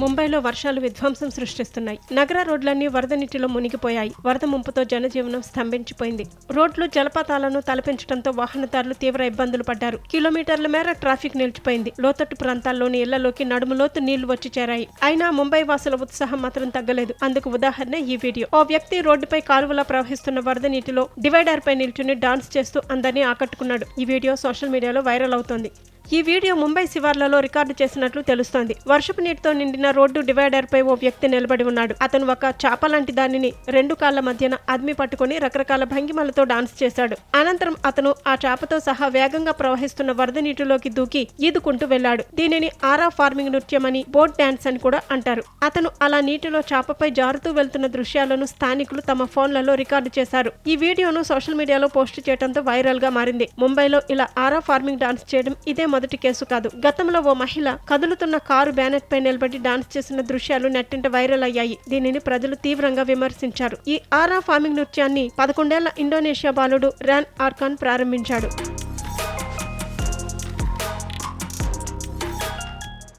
ముంబైలో వర్షాలు విధ్వంసం సృష్టిస్తున్నాయి. నగర రోడ్లన్నీ వరద నీటిలో మునిగిపోయాయి. వరద ముంపుతో జనజీవనం స్తంభించిపోయింది. రోడ్లు జలపాతాలను తలపించడంతో వాహనదారులు తీవ్ర ఇబ్బందులు పడ్డారు. కిలోమీటర్ల మేర ట్రాఫిక్ నిలిచిపోయింది. లోతట్టు ప్రాంతాల్లోని ఇళ్ళలోకి నడుములోతు నీళ్ళు వచ్చి చేరాయి. అయినా ముంబై వాసుల ఉత్సాహం మాత్రం తగ్గలేదు. అందుకు ఉదాహరణ ఈ వీడియో. ఓ వ్యక్తి రోడ్డుపై కాలువలా ప్రవహిస్తున్న వరద నీటిలో డివైడర్ పై నిల్చుని డాన్స్ చేస్తూ అందరినీ ఆకట్టుకున్నాడు. ఈ వీడియో సోషల్ మీడియాలో వైరల్ అవుతోంది. ఈ వీడియో ముంబై శివార్లలో రికార్డు చేసినట్లు తెలుస్తోంది. వర్షపు నీటితో నిండిన రోడ్డు డివైడర్ పై ఓ వ్యక్తి నిలబడి ఉన్నాడు. అతను ఒక చాప లాంటి దానిని రెండు కాళ్ళ మధ్యన అద్మి పట్టుకుని రకరకాల భంగిమలతో డాన్స్ చేశాడు. అనంతరం అతను ఆ చాపతో సహా వేగంగా ప్రవహిస్తున్న వరద నీటిలోకి దూకి ఈదుకుంటూ వెళ్ళాడు దీనిని ఆరా ఫార్మింగ్ నృత్యం అని బోట్ డాన్స్ అని కూడా అంటారు. అతను అలా నీటిలో చాపపై జారుతూ వెళ్తున్న దృశ్యాలను స్థానికులు తమ ఫోన్లలో రికార్డు చేశారు. ఈ వీడియోను సోషల్ మీడియాలో పోస్ట్ చేయడంతో వైరల్గా మారింది. ముంబైలో ఇలా ఆరా ఫార్మింగ్ డాన్స్ చేయడం ఇదే మొదటి కేసు కాదు. గతంలో ఓ మహిళ కదులుతున్న కారు బ్యానెట్ పై నిలబడి డాన్స్ చేసిన దృశ్యాలు నెట్టింట వైరల్ అయ్యాయి. దీనిని ప్రజలు తీవ్రంగా విమర్శించారు. ఈ ఆరా ఫార్మింగ్ నృత్యాన్ని పదకొండేళ్ళ ఇండోనేషియా బాలుడు రాన్ ఆర్కాన్ ప్రారంభించాడు.